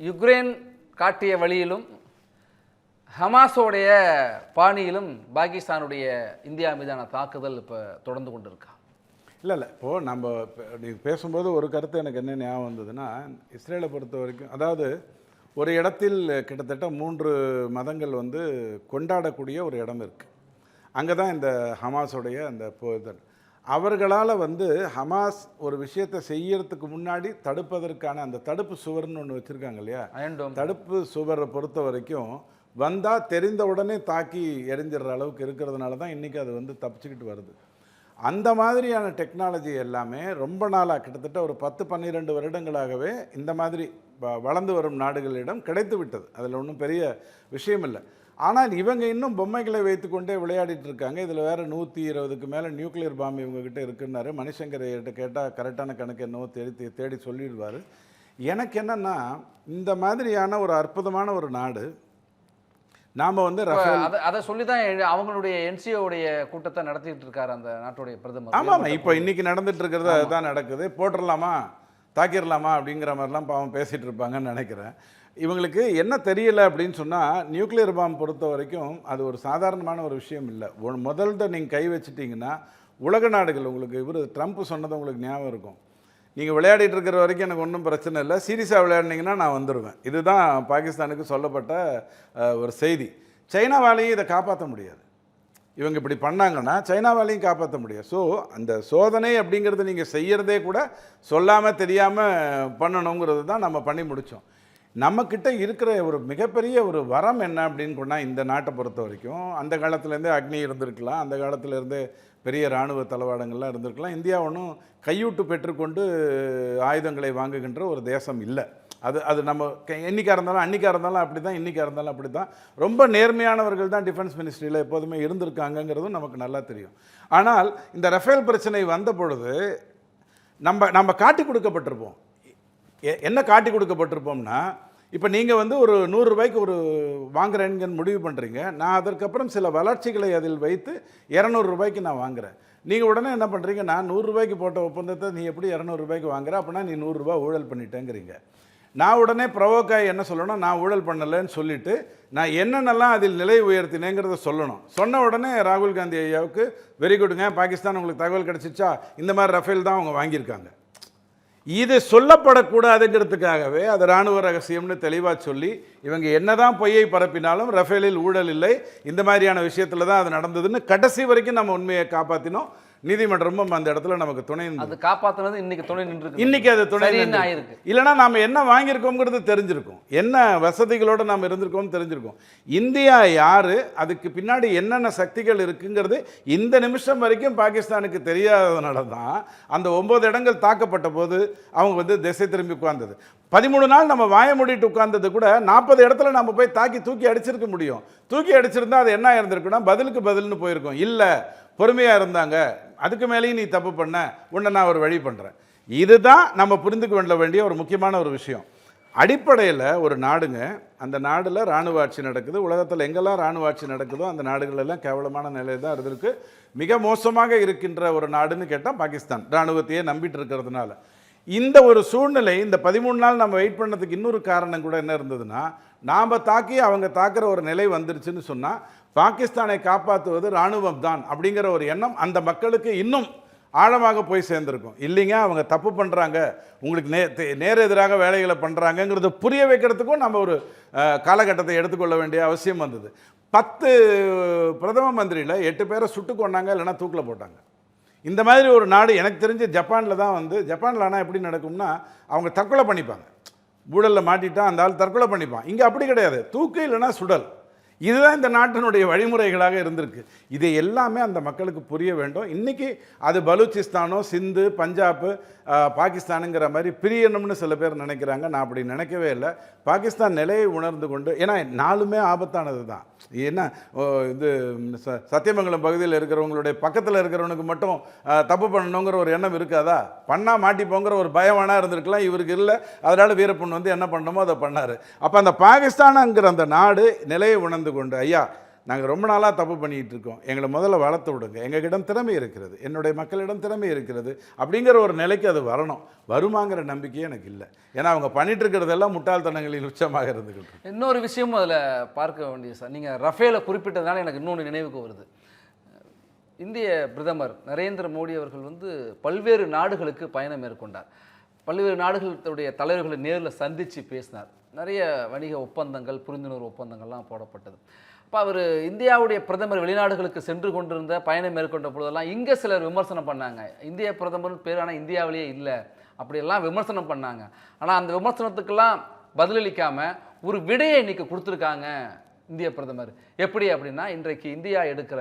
Ukraine காட்டிய வழியிலும் ஹமாஸோடைய பாணியிலும் பாகிஸ்தானுடைய இந்தியா மீதான தாக்குதல் இப்போ தொடர்ந்து கொண்டு இருக்கா இல்லை இல்லை. இப்போது நம்ம நீங்கள் பேசும்போது ஒரு கருத்து எனக்கு என்ன ஞாபகம் வந்ததுன்னா இஸ்ரேலை பொறுத்த வரைக்கும் அதாவது ஒரு இடத்தில் கிட்டத்தட்ட மூன்று மதங்கள் வந்து கொண்டாடக்கூடிய ஒரு இடம் இருக்குது அங்கே தான் இந்த ஹமாஸோடைய அந்த போதல் அவர்களால் வந்து ஹமாஸ் ஒரு விஷயத்தை செய்யறதுக்கு முன்னாடி தடுப்பதற்கான அந்த தடுப்பு சுவர்னு ஒன்று வச்சுருக்காங்க இல்லையா? தடுப்பு சுவரை பொறுத்த வரைக்கும் வந்தால் தெரிந்த உடனே தாக்கி எரிஞ்சிடுற அளவுக்கு இருக்கிறதுனால தான் இன்றைக்கி அது வந்து தப்பிச்சுக்கிட்டு வருது. அந்த மாதிரியான டெக்னாலஜி எல்லாமே ரொம்ப நாளாக கிட்டத்தட்ட ஒரு பத்து பன்னிரெண்டு வருடங்களாகவே இந்த மாதிரி வளர்ந்து வரும் நாடுகளிடம் கிடைத்து விட்டது. அதில் ஒன்றும் பெரிய விஷயம் இல்லை ஆனால் இவங்க இன்னும் பொம்மைகளை வைத்துக்கொண்டே விளையாடிட்டு இருக்காங்க இதில் வேறு நூற்றி இருபதுக்கு மேலே நியூக்ளியர் பாம்பு இவங்ககிட்ட இருக்குன்னாரு. மணிசங்கர்கிட்ட கேட்டால் கரெக்டான கணக்கு என்னவோ தேடி தேடி சொல்லிடுவார். எனக்கு என்னென்னா இந்த மாதிரியான ஒரு அற்புதமான ஒரு நாடு நாம் வந்து அதை சொல்லி தான் அவங்களுடைய என்சிஓடைய கூட்டத்தை நடத்திட்டு இருக்காரு அந்த நாட்டுடைய பிரதமர். ஆமாம் இப்போ இன்னைக்கு நடந்துட்டு இருக்கிறது அதுதான் நடக்குது. போட்டுடலாமா தாக்கிடலாமா? அப்படிங்கிற மாதிரிலாம் பாவம் பேசிகிட்டு இருப்பாங்கன்னு நினைக்கிறேன். இவங்களுக்கு என்ன தெரியல அப்படின்னு சொன்னால் நியூக்ளியர் பாம் பொறுத்த வரைக்கும் அது ஒரு சாதாரணமான ஒரு விஷயம் இல்லை. ஒ- நீங்கள் கை வச்சிட்டிங்கன்னா உலக நாடுகள் உங்களுக்கு இவர் ட்ரம்ப் சொன்னது உங்களுக்கு ஞாபகம் இருக்கும். நீங்கள் விளையாடிட்டு இருக்கிற வரைக்கும் எனக்கு ஒன்றும் பிரச்சனை இல்லை. சீரியஸாக விளையாடினீங்கன்னா நான் வந்துடுவேன் இதுதான் பாகிஸ்தானுக்கு சொல்லப்பட்ட ஒரு செய்தி. சைனாவாலையும் இதை காப்பாற்ற முடியாது. இவங்க இப்படி பண்ணாங்கன்னா சைனாவாலையும் காப்பாற்ற முடியாது. ஸோ அந்த சோதனை அப்படிங்கிறது நீங்கள் செய்யறதே கூட சொல்லாமல் தெரியாமல் பண்ணணுங்கிறது தான் நம்ம பண்ணி முடித்தோம் நம்மக்கிட்ட இருக்கிற ஒரு மிகப்பெரிய ஒரு வரம் என்ன அப்படின்னு சொன்னால் இந்த நாட்டை பொறுத்த வரைக்கும் அந்த காலத்துலேருந்தே அக்னி இருந்திருக்கலாம் அந்த காலத்துலேருந்தே பெரிய இராணுவ தளவாடங்கள்லாம் இருந்திருக்கலாம். இந்தியா ஒன்றும் கையூட்டு பெற்றுக்கொண்டு ஆயுதங்களை வாங்குகின்ற ஒரு தேசம் இல்லை. அது அது நம்ம என்றைக்காக இருந்தாலும் அன்றைக்காக இருந்தாலும் அப்படி தான் இன்றைக்காக இருந்தாலும் அப்படி தான் ரொம்ப நேர்மையானவர்கள் தான் டிஃபென்ஸ் மினிஸ்ட்ரியில் எப்போதுமே இருந்திருக்காங்கங்கிறதும் நமக்கு நல்லா தெரியும். ஆனால் இந்த ரஃபேல் பிரச்சனை வந்த பொழுது நம்ம நம்ம காட்டி கொடுக்கப்பட்டிருப்போம். என்ன காட்டி கொடுக்கப்பட்டிருப்போம்னா இப்போ நீங்கள் வந்து ஒரு நூறுரூபாய்க்கு ஒரு வாங்குறேன்னு முடிவு பண்ணுறீங்க நான் அதற்கப்புறம் சில வளர்ச்சிகளை அதில் வைத்து இரநூறுபாய்க்கு நான் வாங்குறேன். நீங்கள் உடனே என்ன பண்ணுறீங்க நான் நூறுரூபாய்க்கு போட்ட ஒப்பந்தத்தை நீ எப்படி இரநூறுபாய்க்கு வாங்குற? அப்படின்னா நீ நூறுரூபா ஊழல் பண்ணிட்டேங்கிறீங்க. நான் உடனே ப்ரவோக்காய் என்ன சொல்லணும்? நான் ஊழல் பண்ணலைன்னு சொல்லிட்டு நான் என்னென்னலாம் அதில் நிலை உயர்த்தினேங்கிறத சொல்லணும். சொன்ன உடனே ராகுல் காந்தி ஐயாவுக்கு வெரி குட்டுங்க பாகிஸ்தான் உங்களுக்கு தகவல் கிடச்சிச்சா? இந்த மாதிரி ரஃபேல் தான் அவங்க வாங்கியிருக்காங்க. இது சொல்லப்படக்கூடாதுங்கிறதுக்காகவே அது இராணுவ ரகசியம்னு தெளிவாக சொல்லி இவங்க என்னதான் பொய்யை பரப்பினாலும் ரஃபேலில் ஊழல் இல்லை. இந்த மாதிரியான விஷயத்தில் தான் அது நடந்ததுன்னு கடைசி வரைக்கும் நம்ம உண்மையை காப்பாற்றினோம் நீதிமன்றமும் அந்த இடத்துல நமக்கு துணை. அது காப்பாத்துனது இன்னைக்கு துணை நின்று இன்னைக்கு அது துணை. ஆயிருக்கு இல்லைன்னா நாம என்ன வாங்கியிருக்கோங்கிறது தெரிஞ்சிருக்கும் என்ன வசதிகளோடு நாம் இருந்திருக்கோம் தெரிஞ்சிருக்கும் இந்தியா யாரு அதுக்கு பின்னாடி என்னென்ன சக்திகள் இருக்குங்கிறது இந்த நிமிஷம் வரைக்கும் பாகிஸ்தானுக்கு தெரியாததுனால தான் அந்த ஒன்பது இடங்கள் தாக்கப்பட்ட போது அவங்க வந்து திசை திரும்பி உட்கார்ந்தது பதிமூணு நாள் நம்ம வாய மூடிட்டு உட்கார்ந்தது கூட நாற்பது இடத்துல நம்ம போய் தாக்கி தூக்கி அடிச்சிருக்க முடியும். தூக்கி அடிச்சிருந்தா அது என்ன இருந்திருக்குன்னா பதிலுக்கு பதில்னு போயிருக்கும். இல்லை பொறுமையாக இருந்தாங்க. அதுக்கு மேலேயும் நீ தப்பு பண்ண உன்னை நான் ஒரு வழி பண்ணுறேன் இதுதான் நம்ம புரிந்துக்க வேண்ட வேண்டிய ஒரு முக்கியமான ஒரு விஷயம். அடிப்படையில் ஒரு நாடுங்க அந்த நாடில் இராணுவ ஆட்சி நடக்குது. உலகத்தில் எங்கெல்லாம் இராணுவ ஆட்சி நடக்குதோ அந்த நாடுகள் எல்லாம் கேவலமான நிலையில் தான் இருந்திருக்கு. மிக மோசமாக இருக்கின்ற ஒரு நாடுன்னு கேட்டால் பாகிஸ்தான். இராணுவத்தையே நம்பிட்டு இருக்கிறதுனால. இந்த ஒரு சூழ்நிலை இந்த பதிமூணு நாள் நம்ம வெயிட் பண்ணதுக்கு இன்னொரு காரணம் கூட என்ன இருந்ததுன்னா நாம் தாக்கி அவங்க தாக்குற ஒரு நிலை வந்துருச்சுன்னு சொன்னால் பாகிஸ்தானை காப்பாற்றுவது இராணுவம் தான் அப்படிங்கிற ஒரு எண்ணம் அந்த மக்களுக்கு இன்னும் ஆழமாக போய் சேர்ந்துருக்கும். இல்லைங்க அவங்க தப்பு பண்ணுறாங்க உங்களுக்கு நே நேர் எதிராக வேலைகளை பண்ணுறாங்கங்கிறத புரிய வைக்கிறதுக்கும் நம்ம ஒரு காலகட்டத்தை எடுத்துக்கொள்ள வேண்டிய அவசியம் வந்தது. பத்து பிரதம மந்திரியில் எட்டு பேரை சுட்டு கொண்டாங்க இல்லைன்னா தூக்கில் போட்டாங்க. இந்த மாதிரி ஒரு நாடு எனக்கு தெரிஞ்சு ஜப்பானில் தான் வந்து ஜப்பானில் ஆனால் எப்படி நடக்கும்னா அவங்க தற்கொலை பண்ணிப்பாங்க. ஊழலில் மாட்டிட்டா அந்த ஆள் தற்கொலை பண்ணிப்பான். இங்கே அப்படி கிடையாது. தூக்கு இல்லைன்னா சுடல். இதுதான் இந்த நாட்டினுடைய வழிமுறைகளாக இருந்திருக்கு. இதை எல்லாமே அந்த மக்களுக்கு புரிய வேண்டும். இன்றைக்கி அது பலூச்சிஸ்தானோ சிந்து பஞ்சாப் பாகிஸ்தானுங்கிற மாதிரி பிரியணும்னு சில பேர் நினைக்கிறாங்க. நான் அப்படி நினைக்கவே இல்லை. பாகிஸ்தான் நிலையை உணர்ந்து கொண்டு ஏன்னா நாலுமே ஆபத்தானது தான். என்ன இது ச- சத்தியமங்கலம் பகுதியில் இருக்கிறவங்களுடைய பக்கத்தில் இருக்கிறவனுக்கு மட்டும் தப்பு பண்ணணுங்கிற ஒரு எண்ணம் இருக்காதா? பண்ணால் மாட்டிப்போங்கிற ஒரு பயமானா இருந்திருக்கலாம். இவருக்கு இல்லை. அதனால் வீரப்பன் வந்து என்ன பண்ணணுமோ அதை பண்ணார். அப்போ அந்த பாகிஸ்தானுங்கிற அந்த நாடு நிலையை உணர்ந்து கொண்டு ஐயா நாங்கள் ரொம்ப நாளாக தப்பு பண்ணிகிட்டு இருக்கோம். எங்களை முதல்ல வளர்த்து விடுங்க. எங்ககிடம் திறமை இருக்கிறது. என்னுடைய மக்களிடம் திறமை இருக்கிறது. அப்படிங்கிற ஒரு நிலைக்கு அது வரணும். வருமாங்கிற நம்பிக்கையே எனக்கு இல்லை. ஏன்னா அவங்க பண்ணிட்டு இருக்கிறதெல்லாம் முட்டாள்தனங்களில் உச்சமாக இருந்துக்கிட்டு இன்னொரு விஷயமும் அதில் பார்க்க வேண்டியது சார். நீங்கள் ரஃபேலை குறிப்பிட்டதுனால எனக்கு இன்னொன்று நினைவுக்கு வருது. இந்திய பிரதமர் நரேந்திர மோடி அவர்கள் வந்து பல்வேறு நாடுகளுக்கு பயணம் மேற்கொண்டார். பல்வேறு நாடுகளுடைய தலைவர்களை நேரில் சந்தித்து பேசினார். நிறைய வணிக ஒப்பந்தங்கள் புரிந்துணர்வு ஒப்பந்தங்கள்லாம் போடப்பட்டது. அப்போ அவர் இந்தியாவுடைய பிரதமர் வெளிநாடுகளுக்கு சென்று கொண்டிருந்த பயணம் மேற்கொண்ட பொழுதெல்லாம் இங்கே சிலர் விமர்சனம் பண்ணாங்க. இந்திய பிரதமர்னு பேர் ஆனால் இந்தியாவிலேயே இல்லை. அப்படியெல்லாம் விமர்சனம் பண்ணாங்க. ஆனால் அந்த விமர்சனத்துக்கெல்லாம் பதிலளிக்காமல் ஒரு விடையை இன்னைக்கு கொடுத்துருக்காங்க இந்திய பிரதமர். எப்படி அப்படின்னா இன்றைக்கு இந்தியா எடுக்கிற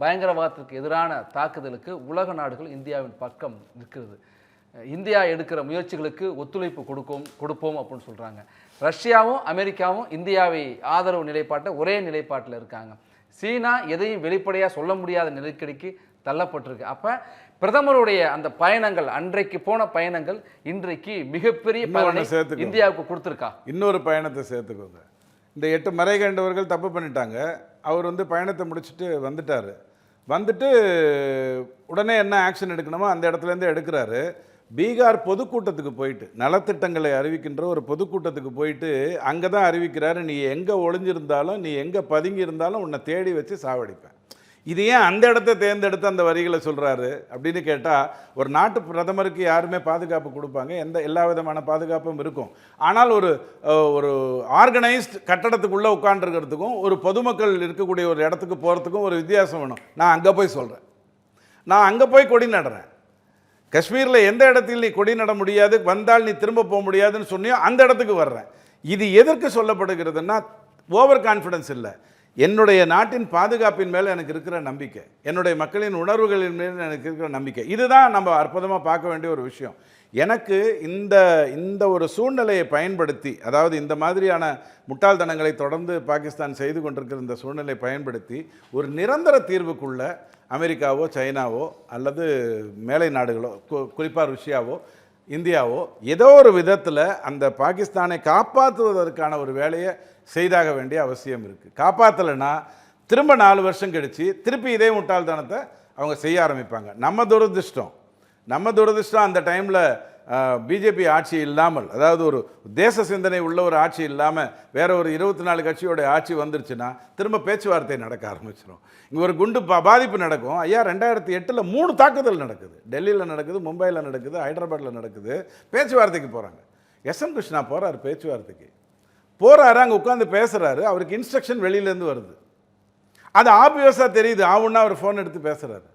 பயங்கரவாதத்திற்கு எதிரான தாக்குதலுக்கு உலக நாடுகள் இந்தியாவின் பக்கம் நிற்கிறது. இந்தியா எடுக்கிற முயற்சிகளுக்கு ஒத்துழைப்பு கொடுக்கும் கொடுப்போம் அப்படின்னு சொல்கிறாங்க ரஷ்யாவும் அமெரிக்காவும் இந்தியாவை ஆதரவு நிலைப்பாட்டை ஒரே நிலைப்பாட்டில் இருக்காங்க. சீனா எதையும் வெளிப்படையாக சொல்ல முடியாத நெருக்கடிக்கு தள்ளப்பட்டிருக்கு. அப்போ பிரதமருடைய அந்த பயணங்கள் அன்றைக்கு போன பயணங்கள் இன்றைக்கு மிகப்பெரிய பலனை சேர்த்துக்கோ. இந்தியாவுக்கு கொடுத்துருக்கா? இன்னொரு பயணத்தை சேர்த்துக்கோங்க. இந்த எட்டு மறை கண்டவர்கள் தப்பு பண்ணிட்டாங்க. அவர் வந்து பயணத்தை முடிச்சுட்டு வந்துட்டார். வந்துட்டு உடனே என்ன ஆக்ஷன் எடுக்கணுமோ அந்த இடத்துலேருந்து எடுக்கிறாரு. பீகார் பொதுக்கூட்டத்துக்கு போயிட்டு நலத்திட்டங்களை அறிவிக்கின்ற ஒரு பொதுக்கூட்டத்துக்கு போயிட்டு அங்கே தான் அறிவிக்கிறாரு நீ எங்கே ஒளிஞ்சிருந்தாலும் நீ எங்கே பதுங்கி இருந்தாலும் உன்னை தேடி வச்சு சாவடிப்பேன். இது ஏன் அந்த இடத்த தேர்ந்தெடுத்து அந்த வரிகளை சொல்கிறாரு அப்படின்னு கேட்டால் ஒரு நாட்டு பிரதமருக்கு யாருமே பாதுகாப்பு கொடுப்பாங்க எந்த எல்லா விதமான பாதுகாப்பும் இருக்கும். ஆனால் ஒரு ஒரு ஆர்கனைஸ்ட் கட்டடத்துக்குள்ளே உட்காண்டிருக்கிறதுக்கும் ஒரு பொதுமக்கள் இருக்கக்கூடிய ஒரு இடத்துக்கு போகிறதுக்கும் ஒரு வித்தியாசம் வேணும். நான் அங்கே போய் சொல்கிறேன் நான் அங்கே போய் கொடி நடுறேன். காஷ்மீரில் எந்த இடத்தில் நீ கொடி நட முடியாது வந்தால் நீ திரும்ப போக முடியாதுன்னு சொன்னியோ அந்த இடத்துக்கு வர்றேன். இது எதற்கு சொல்லப்படுகிறதுன்னா ஓவர் கான்ஃபிடன்ஸ் இல்லை. என்னுடைய நாட்டின் பாதுகாப்பின் மேலே எனக்கு இருக்கிற நம்பிக்கை. என்னுடைய மக்களின் உணர்வுகளின் மேல் எனக்கு இருக்கிற நம்பிக்கை. இதுதான் நம்ம அற்புதமாக பார்க்க வேண்டிய ஒரு விஷயம். எனக்கு இந்த இந்த ஒரு சூழ்நிலையை பயன்படுத்தி அதாவது இந்த மாதிரியான முட்டாள்தனங்களை தொடர்ந்து பாகிஸ்தான் செய்து கொண்டிருக்கிற இந்த சூழ்நிலையை பயன்படுத்தி ஒரு நிரந்தர தீர்வுக்குள்ள அமெரிக்காவோ சைனாவோ அல்லது மேலை நாடுகளோ குறிப்பாக ருஷ்யாவோ இந்தியாவோ ஏதோ ஒரு விதத்தில் அந்த பாகிஸ்தானை காப்பாற்றுவதற்கான ஒரு வேலையை செய்தாக வேண்டிய அவசியம் இருக்குது காப்பாற்றலைன்னா திரும்ப நாலு வருஷம் கழித்து திருப்பி இதே முட்டாள்தனத்தை அவங்க செய்ய ஆரம்பிப்பாங்க. நம்ம துரதிருஷ்டம். நம்ம துரதிருஷ்டம் அந்த டைமில் பிஜேபி ஆட்சி இல்லாமல் அதாவது ஒரு தேச சிந்தனை உள்ள ஒரு ஆட்சி இல்லாமல் வேற ஒரு இருபத்தி நாலு கட்சியோட ஆட்சி வந்துருச்சுன்னா திரும்ப பேச்சுவார்த்தை நடக்க ஆரம்பிச்சிடும் இங்கே ஒரு குண்டு பா பாதிப்பு நடக்கும். ஐயா ரெண்டாயிரத்தி எட்டில் மூணு தாக்குதல் நடக்குது. டெல்லியில் நடக்குது மும்பையில் நடக்குது ஹைதராபாத்தில் நடக்குது. பேச்சுவார்த்தைக்கு போகிறாங்க எஸ். எம் கிருஷ்ணா போகிறார் பேச்சுவார்த்தைக்கு. போகிறாரு அங்கே உட்காந்து பேசுகிறாரு அவருக்கு இன்ஸ்ட்ரக்ஷன் வெளியிலேருந்து வருது. அது ஆப்வியஸாக தெரியுது. ஆவுன்னா அவர் ஃபோன் எடுத்து பேசுகிறாரு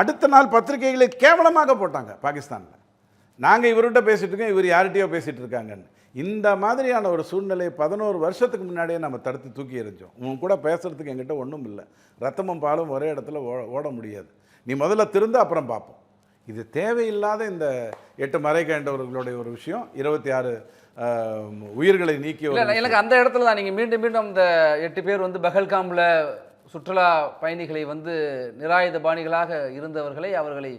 அடுத்த நாள் பத்திரிகைகளை கேவலமாக போட்டாங்க பாகிஸ்தானில். நாங்கள் இவர்கிட்ட பேசிட்டு இருக்கோம் இவர் யார்கிட்டயோ பேசிட்டு இருக்காங்கன்னு. இந்த மாதிரியான ஒரு சூழ்நிலையை பதினோரு வருஷத்துக்கு முன்னாடியே நம்ம தடுத்து தூக்கி எறிஞ்சோம். உன் கூட பேசுறதுக்கு எங்கிட்ட ஒன்றும் இல்லை. ரத்தமும் பாலும் ஒரே இடத்துல ஓ ஓட முடியாது. நீ முதல்ல திருந்து அப்புறம் பார்ப்போம். இது தேவையில்லாத இந்த எட்டு மறை கேண்டவர்களுடைய ஒரு விஷயம். இருபத்தி ஆறு உயிர்களை இல்லை எனக்கு அந்த இடத்துல தான் நீங்கள் மீண்டும் மீண்டும் அந்த எட்டு பேர் வந்து பகல்காமில் சுற்றுலா பயணிகளை வந்து நிராயுத பாணிகளாக இருந்தவர்களை அவர்களை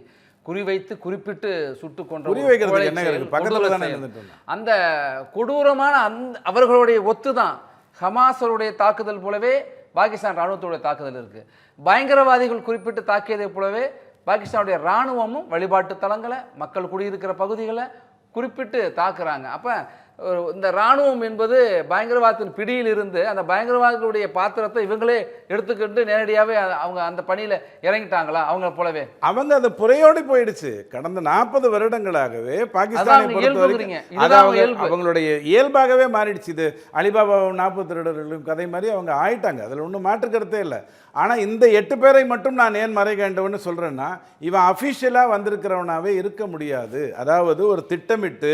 குறிவைத்து குறிப்பிட்டு சுட்டு இருந்தோம். அந்த கொடூரமான அந்த அவர்களுடைய ஒத்து தான் ஹமாஸருடைய தாக்குதல் போலவே பாகிஸ்தான் ராணுவத்துடைய தாக்குதல் இருக்கு. பயங்கரவாதிகள் குறிப்பிட்டு தாக்கியதை போலவே பாகிஸ்தானுடைய ராணுவமும் வழிபாட்டு தலங்களை மக்கள் குடியிருக்கிற பகுதிகளை குறிப்பிட்டு தாக்குறாங்க. அப்போ இந்த ராணுவம் என்பது பயங்கரவாதத்தின் பிடியில் இருந்து அந்த பயங்கரவாதிகளுடைய பாத்திரத்தை இவங்களே எடுத்துக்கிட்டு நேரடியாகவே அவங்க அந்த பணியில் இறங்கிட்டாங்களா? அவங்க போலவே. அவங்க அது புறையோடி போயிடுச்சு. கடந்த நாற்பது வருடங்களாகவே பாகிஸ்தானை. அவங்களுடைய இயல்பாகவே மாறிடுச்சு. இது அலிபாபா நாற்பது திருடர்களும் கதை மாதிரி அவங்க ஆயிட்டாங்க. அதில் ஒன்றும் மாற்று கருத்தே இல்லை. ஆனால் இந்த எட்டு பேரை மட்டும் நான் ஏன் மறை கேண்டவன்னு சொல்கிறேன்னா இவன் அஃபிஷியலாக வந்திருக்கிறவனாவே இருக்க முடியாது. அதாவது ஒரு திட்டமிட்டு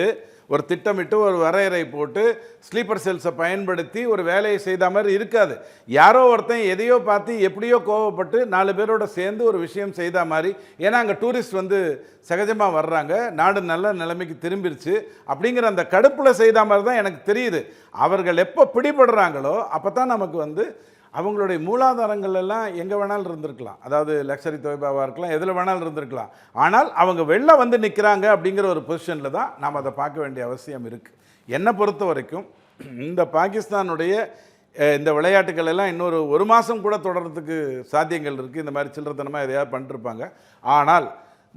ஒரு திட்டமிட்டு ஒரு வரையறை போட்டு ஸ்லீப்பர் செல்ஸை பயன்படுத்தி ஒரு வேலையை செய்த மாதிரி இருக்காது. யாரோ ஒருத்தன் எதையோ பார்த்து எப்படியோ கோவப்பட்டு நாலு பேரோட சேர்ந்து ஒரு விஷயம் செய்த மாதிரி. ஏன்னா அங்கே டூரிஸ்ட் வந்து சகஜமாக வர்றாங்க. நாடு நல்ல நிலைமைக்கு திரும்பிருச்சு. அப்படிங்கிற அந்த கடுப்பில் செய்த மாதிரி தான் எனக்கு தெரியுது. அவர்கள் எப்போ பிடிபடுறாங்களோ அப்போ தான் நமக்கு வந்து அவங்களுடைய மூலாதாரங்கள் எல்லாம் எங்கே வேணாலும் இருந்திருக்கலாம். அதாவது லக்ஸரி தொய்பாவாக இருக்கலாம் எதில் வேணாலும் இருந்திருக்கலாம். ஆனால் அவங்க வெளில வந்து நிற்கிறாங்க அப்படிங்கிற ஒரு பொசிஷனில் தான் நாம் அதை பார்க்க வேண்டிய அவசியம் இருக்குது என்னை பொறுத்த வரைக்கும் இந்த பாகிஸ்தானுடைய இந்த விளையாட்டுகள் எல்லாம் இன்னொரு ஒரு மாதம் கூட தொடர்றதுக்கு சாத்தியங்கள் இருக்குது இந்த மாதிரி சில்லறத்தனமாக எதையாவது பண்ணிருப்பாங்க. ஆனால்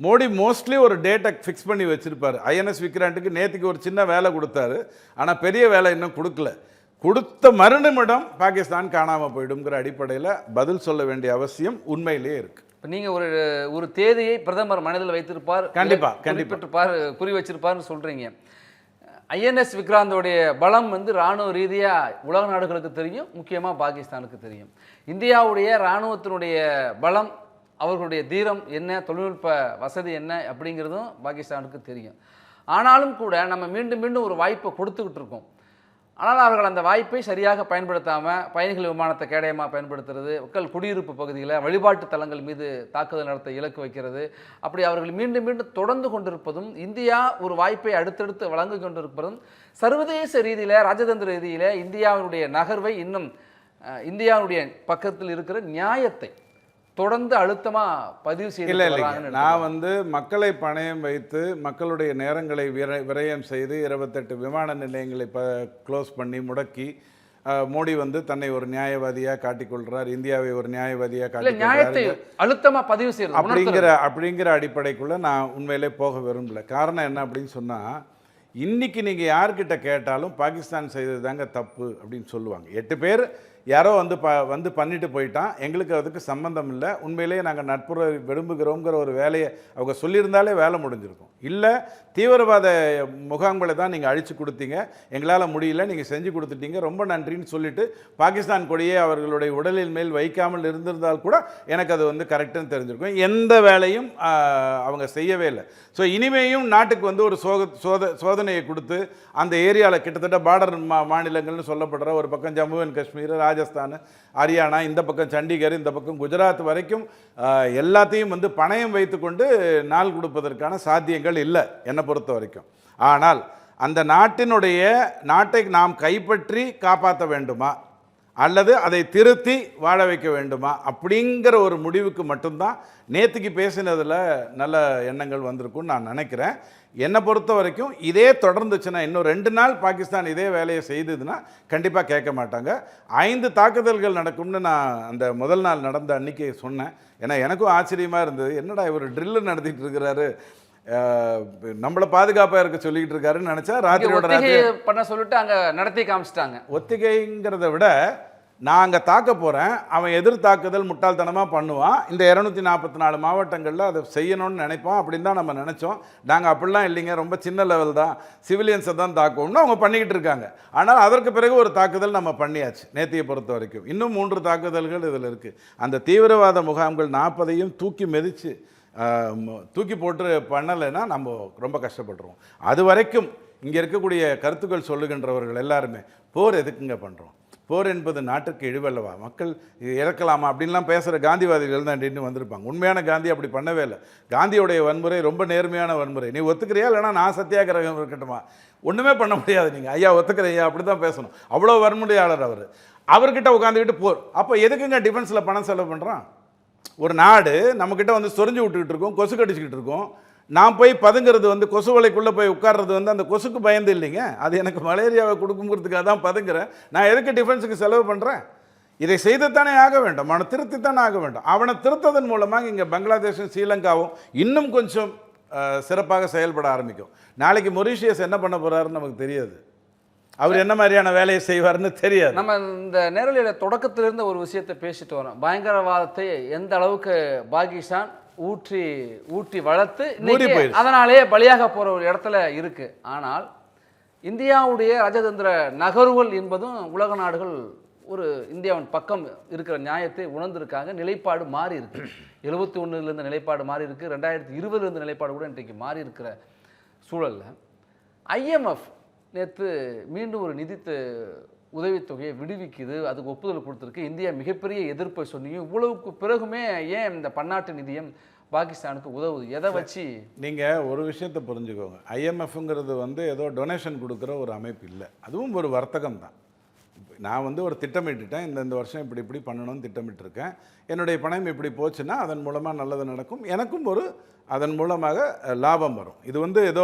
மோடி மோஸ்ட்லி ஒரு டேட்டை ஃபிக்ஸ் பண்ணி வச்சுருப்பார். ஐஎன்எஸ் விக்ராண்ட்டுக்கு நேற்றுக்கு ஒரு சின்ன வேலை கொடுத்தாரு. ஆனால் பெரிய வேலை இன்னும் கொடுக்கல. கொடுத்த மறுநிமிடம் பாகிஸ்தான் காணாமல் போயிடுங்கிற அடிப்படையில் பதில் சொல்ல வேண்டிய அவசியம் உண்மையிலேயே இருக்குது இப்போ நீங்கள் ஒரு ஒரு தேதியை பிரதமர் மனதில் வைத்திருப்பார் கண்டிப்பா, இல்லை கண்டிப்பா. குறிப்பிட்டிருப்பார் குறி வச்சிருப்பார்னு சொல்கிறீங்க ஐஎன்எஸ் விக்ராந்தோடைய பலம் வந்து இராணுவ ரீதியாக உலக நாடுகளுக்கு தெரியும் முக்கியமாக பாகிஸ்தானுக்கு தெரியும். இந்தியாவுடைய இராணுவத்தினுடைய பலம் அவர்களுடைய தீரம் என்ன தொழில்நுட்ப வசதி என்ன அப்படிங்கிறதும் பாகிஸ்தானுக்கு தெரியும். ஆனாலும் கூட நம்ம மீண்டும் மீண்டும் ஒரு வாய்ப்பை கொடுத்துக்கிட்டு இருக்கோம். ஆனால் அவர்கள் அந்த வாய்ப்பை சரியாக பயன்படுத்தாமல் பயணிகள் விமானத்தை கேடயமாக பயன்படுத்துறது மக்கள் குடியிருப்பு பகுதியில் வழிபாட்டு தலங்கள் மீது தாக்குதல் நடத்த இலக்கு வைக்கிறது அப்படி அவர்கள் மீண்டும் மீண்டும் தொடர்ந்து கொண்டிருப்பதும் இந்தியா ஒரு வாய்ப்பை அடுத்தடுத்து வழங்கி கொண்டிருப்பதும் சர்வதேச ரீதியில் ராஜதந்திர ரீதியில் இந்தியாவினுடைய நகர்வை இன்னும் இந்தியாவுடைய பக்கத்தில் இருக்கிற நியாயத்தை தொடர்ந்து அழுத்தமாக பதிவு செய்து இல்லை இல்லைங்க. நான் வந்து மக்களை பணயம் வைத்து மக்களுடைய நேரங்களை விர விரயம் செய்து இருபத்தெட்டு விமான நிலையங்களை ப க்ளோஸ் பண்ணி முடக்கி மோடி வந்து தன்னை ஒரு நியாயவாதியாக காட்டிக்கொள்கிறார் இந்தியாவை ஒரு நியாயவாதியாக இல்லை காட்டிக்கொள்கிறார் அழுத்தமாக பதிவு செய்யறது அப்படிங்கிற அப்படிங்கிற அடிப்படைக்குள்ள நான் உண்மையிலே போக விரும்பல. காரணம் என்ன அப்படின்னு சொன்னால் இன்னைக்கு நீங்கள் யார்கிட்ட கேட்டாலும் பாகிஸ்தான் செய்தது தாங்க தப்பு அப்படின்னு சொல்லுவாங்க. எட்டு பேர் யாரோ வந்து ப வந்து பண்ணிட்டு போயிட்டான். எங்களுக்கு அதுக்கு சம்மந்தம் இல்லை. உண்மையிலேயே நாங்கள் நட்புற விரும்புகிறோங்கிற ஒரு வேலையை அவங்க சொல்லியிருந்தாலே வேலை முடிஞ்சிருக்கும். இல்லை தீவிரவாத முகாம்களை தான் நீங்கள் அழிச்சு கொடுத்தீங்க. எங்களால் முடியல நீங்கள் செஞ்சு கொடுத்துட்டீங்க. ரொம்ப நன்றின்னு சொல்லிட்டு பாகிஸ்தான் கொடியை அவர்களுடைய உடலில் மேல் வைக்காமல் இருந்திருந்தால் கூட எனக்கு அது வந்து கரெக்டுன்னு தெரிஞ்சிருக்கும். எந்த வேலையும் அவங்க செய்யவே இல்லை. ஸோ இனிமேயும் நாட்டுக்கு வந்து ஒரு சோக சோத சோதனையை கொடுத்து அந்த ஏரியாவில் கிட்டத்தட்ட பார்டர் மா மாநிலங்கள்னு சொல்லப்படுற ஒரு பக்கம் ஜம்மு அண்ட் காஷ்மீர் ராஜஸ்தான் ஹரியானா இந்த பக்கம் சண்டிகர் இந்த பக்கம் குஜராத் வரைக்கும் எல்லாத்தையும் வந்து பணயம் வைத்துக்கொண்டு நாள் கொடுப்பதற்கான சாத்தியங்கள் இல்லை என்னை பொறுத்த வரைக்கும். ஆனால் அந்த நாட்டினுடைய நாட்டை நாம் கைப்பற்றி காப்பாற்ற வேண்டுமா? அல்லது அதை திருத்தி வாழ வைக்க வேண்டுமா? அப்படிங்கிற ஒரு முடிவுக்கு மட்டும்தான் நேற்றுக்கு பேசினதில் நல்ல எண்ணங்கள் வந்திருக்கும்னு நான் நினைக்கிறேன். என்னை பொறுத்த வரைக்கும் இதே தொடர்ந்துச்சுன்னா இன்னும் ரெண்டு நாள் பாகிஸ்தான் இதே வேலையை செய்ததுன்னா கண்டிப்பாக கேட்க மாட்டாங்க. ஐந்து தாக்குதல்கள் நடக்கும்னு நான் அந்த முதல் நாள் நடந்த அன்னைக்கு சொன்னேன். ஏன்னா எனக்கும் ஆச்சரியமாக இருந்தது. என்னடா இவர் ட்ரில்லு நடத்திட்டு இருக்கிறாரு? நம்மளை பாதுகாப்பாக இருக்க சொல்லிக்கிட்டு இருக்காருன்னு நினச்சா ராத்திரியோட பண்ண சொல்லிட்டு அங்க நடத்தி காமிச்சிட்டாங்க. ஒத்திகைங்கிறத விட நான் அங்கே தாக்க போகிறேன் அவன் எதிர் தாக்குதல் முட்டாள்தனமாக பண்ணுவான். இந்த இரநூத்தி நாற்பத்தி நாலு மாவட்டங்களில் அதை செய்யணும்னு நினைப்போம். அப்படின்னு தான் நம்ம நினச்சோம். நாங்கள் அப்படிலாம் இல்லைங்க. ரொம்ப சின்ன லெவல் தான். சிவிலியன்ஸை தான் தாக்குவோம்னு அவங்க பண்ணிக்கிட்டு இருக்காங்க. ஆனால் அதற்கு பிறகு ஒரு தாக்குதல் நம்ம பண்ணியாச்சு நேத்தியை பொறுத்த வரைக்கும். இன்னும் மூன்று தாக்குதல்கள் இதில் இருக்குது அந்த தீவிரவாத முகாம்கள் நாற்பதையும் தூக்கி மிதித்து தூக்கி போட்டு பண்ணலைன்னா நம்ம ரொம்ப கஷ்டப்படுறோம். அது வரைக்கும் இங்கே இருக்கக்கூடிய கருத்துக்கள் சொல்லுகின்றவர்கள் எல்லாருமே போர் எதுக்குங்க பண்ணுறோம் போர் என்பது நாட்டுக்கு இழிவல்லவா? மக்கள் இறக்கலாமா? அப்படின்லாம் பேசுகிற காந்திவாதிகள் தான் நின்று வந்திருப்பாங்க. உண்மையான காந்தி அப்படி பண்ணவே இல்லை. காந்தியோடைய வன்முறை ரொம்ப நேர்மையான வன்முறை. நீ ஒத்துக்கிறியா? இல்லைனா நான் சத்தியாகிரகம் இருக்கட்டுமா? ஒன்றுமே பண்ண முடியாது நீங்கள் ஐயா ஒத்துக்கிறேன் ஐயா அப்படி தான் பேசணும். அவ்வளோ வன்முறையாளர் அவர். அவர்கிட்ட உட்காந்துக்கிட்டு போர். அப்போ எதுக்குங்க டிஃபென்ஸில் பணம் செலவு பண்ணுறான் ஒரு நாடு நம்மக்கிட்ட வந்து சொரிஞ்சு விட்டுக்கிட்டு இருக்கோம் கொசு கடிச்சிக்கிட்டு இருக்கோம். நான் போய் பதுங்கிறது வந்து கொசு வலைக்குள்ளே போய் உட்கார்றது வந்து அந்த கொசுக்கு பயந்து இல்லைங்க. அது எனக்கு மலேரியாவை கொடுக்குங்கிறதுக்காக தான் பதுங்குறேன். நான் எதுக்கு டிஃபென்ஸுக்கு செலவு பண்ணுறேன் இதை செய்துத்தானே ஆக வேண்டும். அவனை திருத்தித்தானே ஆக வேண்டும். அவனை திருத்ததன் மூலமாக இங்கே பங்களாதேஷும் ஸ்ரீலங்காவும் இன்னும் கொஞ்சம் சிறப்பாக செயல்பட ஆரம்பிக்கும். நாளைக்கு மொரீஷியஸ் என்ன பண்ண போகிறாருன்னு நமக்கு தெரியாது. அவர் என்ன மாதிரியான வேலையை செய்வார்னு தெரியாது. நம்ம இந்த நேரலையில் தொடக்கத்திலிருந்து ஒரு விஷயத்தை பேசிட்டு வரோம். பயங்கரவாதத்தை எந்த அளவுக்கு பாகிஸ்தான் ஊற்றி ஊற்றி வளர்த்து இன்னைக்கு. அதனாலேயே பலியாக போற ஒரு இடத்துல இருக்கு. ஆனால் இந்தியாவுடைய ராஜதந்திர நகர்வுகள் என்பதும் உலக நாடுகள் ஒரு இந்தியாவின் பக்கம் இருக்கிற நியாயத்தை உணர்ந்திருக்காங்க. நிலைப்பாடு மாறி இருக்கு. எழுபத்தி இருந்த நிலைப்பாடு மாறி இருக்கு. ரெண்டாயிரத்தி இருபதுல இருந்த நிலைப்பாடு கூட இன்றைக்கு மாறி இருக்கிற சூழல்ல. ஐஎம்எஃப் நேற்று மீண்டும் ஒரு நிதி த- உதவித்தொகையை விடுவிக்குது அதுக்கு ஒப்புதல் கொடுத்துருக்கு. இந்தியா மிகப்பெரிய எதிர்ப்பை சொன்னியும் இவ்வளவுக்கு பிறகுமே ஏன் இந்த பன்னாட்டு நிதியம் பாகிஸ்தானுக்கு உதவுது? எதை வச்சு? நீங்கள் ஒரு விஷயத்தை புரிஞ்சுக்கோங்க. ஐஎம்எஃப்ங்கிறது வந்து ஏதோ டொனேஷன் கொடுக்குற ஒரு அமைப்பு இல்லை. அதுவும் ஒரு வர்த்தகம் தான் நான் வந்து ஒரு திட்டமிட்டுட்டேன் இந்த இந்த வருஷம் இப்படி இப்படி பண்ணணும்னு திட்டமிட்டிருக்கேன். என்னுடைய பணம் இப்படி போச்சுன்னா அதன் மூலமாக நல்லது நடக்கும். எனக்கும் ஒரு அதன் மூலமாக லாபம் வரும். இது வந்து ஏதோ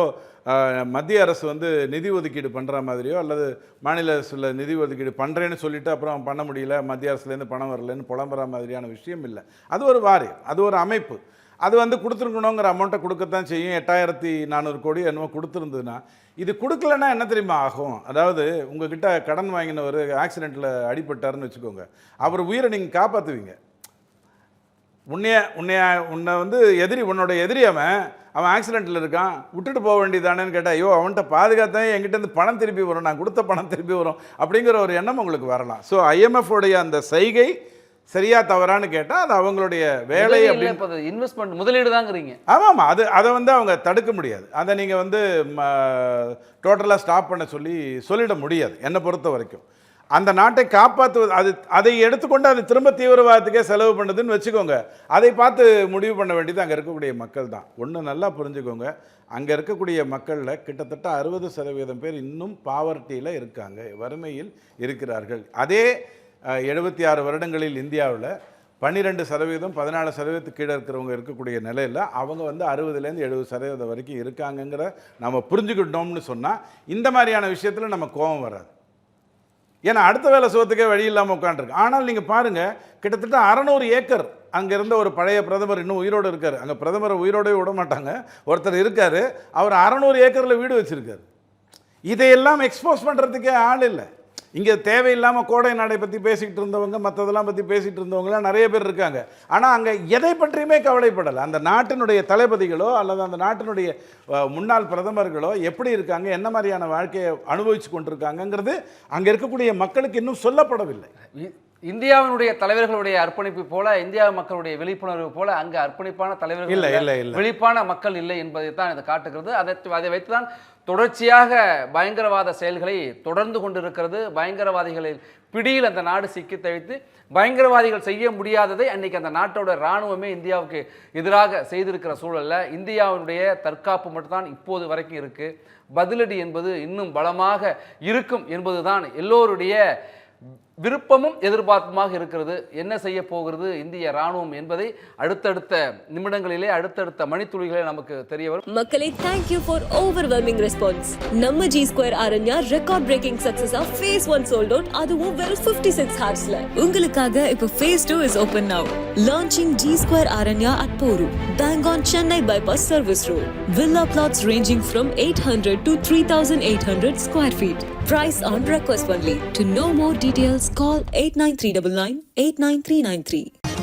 மத்திய அரசு வந்து நிதி ஒதுக்கீடு பண்ணுற மாதிரியோ அல்லது மாநில அரசில் நிதி ஒதுக்கீடு பண்ணுறேன்னு சொல்லிட்டு அப்புறம் பண்ண முடியல மத்திய அரசுலேருந்து பணம் வரலன்னு புலம்புற மாதிரியான விஷயம் இல்லை. அது ஒரு வாரியம் அது ஒரு அமைப்பு. அது வந்து கொடுத்துருக்கணுங்கிற அமௌண்ட்டை கொடுக்கத்தான் செய்யும். எட்டாயிரத்தி நானூறு கோடி என்னமோ கொடுத்துருந்ததுன்னா இது கொடுக்கலன்னா என்ன தெரியுமா ஆகும்? அதாவது உங்ககிட்ட கடன் வாங்கினவர் ஆக்சிடெண்ட்டில் அடிபட்டாருன்னு வச்சுக்கோங்க. அவர் உயிரை நீங்கள் காப்பாற்றுவீங்க உன்னைய உன்னைய உன்னை வந்து எதிரி உன்னோட எதிரி அவன் அவன் ஆக்சிடெண்ட்டில் இருக்கான். விட்டுட்டு போக வேண்டியதானேன்னு கேட்டால் ஐயோ அவன்கிட்ட பாதுகாத்தான் என்கிட்ட இருந்து பணம் திருப்பி வரும் நான் கொடுத்த பணம் திருப்பி வரும் அப்படிங்கிற ஒரு எண்ணம் உங்களுக்கு வரலாம். ஸோ ஐஎம்எஃப் உடைய அந்த சைகை சரியா தவறான்னு கேட்டால் அது அவங்களுடைய வேலை அப்படின்னு இன்வெஸ்ட்மெண்ட் முதலீடு தாங்கிறீங்க ஆமாம் அதை அதை வந்து அவங்க தடுக்க முடியாது. அதை நீங்கள் வந்து டோட்டலாக ஸ்டாப் பண்ண சொல்லி சொல்லிட முடியாது என்னை பொறுத்த வரைக்கும். அந்த நாட்டை காப்பாற்றுவது அது அதை எடுத்துக்கொண்டு அது திரும்ப தீவிரவாதத்துக்கே செலவு பண்ணுதுன்னு வச்சுக்கோங்க. அதை பார்த்து முடிவு பண்ண வேண்டியது அங்கே இருக்கக்கூடிய மக்கள் தான். ஒன்று நல்லா புரிஞ்சுக்கோங்க அங்கே இருக்கக்கூடிய மக்களில் கிட்டத்தட்ட அறுபது சதவீதம் பேர் இன்னும் பாவர்ட்டியில் இருக்காங்க வறுமையில் இருக்கிறார்கள். அதே எழுபத்தி ஆறு வருடங்களில் இந்தியாவில் பன்னிரெண்டு சதவீதம் பதினாலு சதவீதத்துக்கு கீழே இருக்கிறவங்க இருக்கக்கூடிய நிலையில் அவங்க வந்து அறுபதுலேருந்து எழுபது சதவீதம் வரைக்கும் இருக்காங்கங்கிற நம்ம புரிஞ்சுக்கிட்டோம்னு சொன்னால் இந்த மாதிரியான விஷயத்தில் நம்ம கோபம் வராது. ஏன்னா அடுத்த வேலை சுகத்துக்கே வழி இல்லாமல் உட்காந்துருக்கு ஆனால் நீங்கள் பாருங்கள் கிட்டத்தட்ட அறநூறு ஏக்கர் அங்கே இருந்த ஒரு பழைய பிரதமர் இன்னும் உயிரோடு இருக்கார். அங்கே பிரதமரை உயிரோடவே விட மாட்டாங்க. ஒருத்தர் இருக்கார் அவர் அறநூறு ஏக்கரில் வீடு வச்சுருக்கார். இதையெல்லாம் எக்ஸ்போஸ் பண்ணுறதுக்கே ஆள் இல்லை. இங்கே தேவையில்லாமல் கோடை நாடை பற்றி பேசிக்கிட்டு இருந்தவங்க மற்றதெல்லாம் பற்றி பேசிகிட்டு இருந்தவங்களாம் நிறைய பேர் இருக்காங்க. ஆனால் அங்கே எதை பற்றியுமே கவலைப்படலை. அந்த நாட்டினுடைய தளபதிகளோ அல்லது அந்த நாட்டினுடைய முன்னாள் பிரதமர்களோ எப்படி இருக்காங்க என்ன மாதிரியான வாழ்க்கையை அனுபவிச்சு கொண்டிருக்காங்கங்கிறது அங்கே இருக்கக்கூடிய மக்களுக்கு இன்னும் சொல்லப்படவில்லை. இந்தியாவினுடைய தலைவர்களுடைய அர்ப்பணிப்பு போல இந்தியா மக்களுடைய விழிப்புணர்வு போல அங்க அர்ப்பணிப்பான தலைவர்கள் இல்லை, இல்ல. விழிப்பான மக்கள் இல்லை என்பதை தான் இது காட்டுகிறது. அதை அதை வைத்துதான் தொடர்ச்சியாக பயங்கரவாத செயல்களை தொடர்ந்து கொண்டிருக்கிறது. பயங்கரவாதிகளின் பிடியில் அந்த நாடு சிக்கி தவித்து பயங்கரவாதிகள் செய்ய முடியாததை அன்னைக்கு அந்த நாட்டோட இராணுவமே இந்தியாவுக்கு எதிராக செய்திருக்கிற சூழலில் இந்தியாவினுடைய தற்காப்பு மட்டும்தான் இப்போது வரைக்கும் இருக்குது பதிலடி என்பது இன்னும் பலமாக இருக்கும் என்பதுதான் எல்லோருடைய விருப்பமும் எதிர்பார்ப்புமாக இருக்கிறது. என்ன செய்ய போகிறது? இந்திய ராணுவம் என்பதை அடுத்தடுத்த நிமிடங்களிலே அடுத்தடுத்த மணித்துளிகளே நமக்கு தெரிய வரும். மக்களே thank you for overwhelming response நம்ம G square Aranya record breaking சக்சஸா phase one sold out அதுவும் வெறும் 56 சிக்ஸ் ஹார்ஸ்ல உங்களுக்காக இப்போ phase two is open now launching G square Aranya at Porur bang on Chennai bypass service road villa plots ranging from eight hundred to three thousand eight hundred square feet Price on request only. To know more details, call 89399 89393.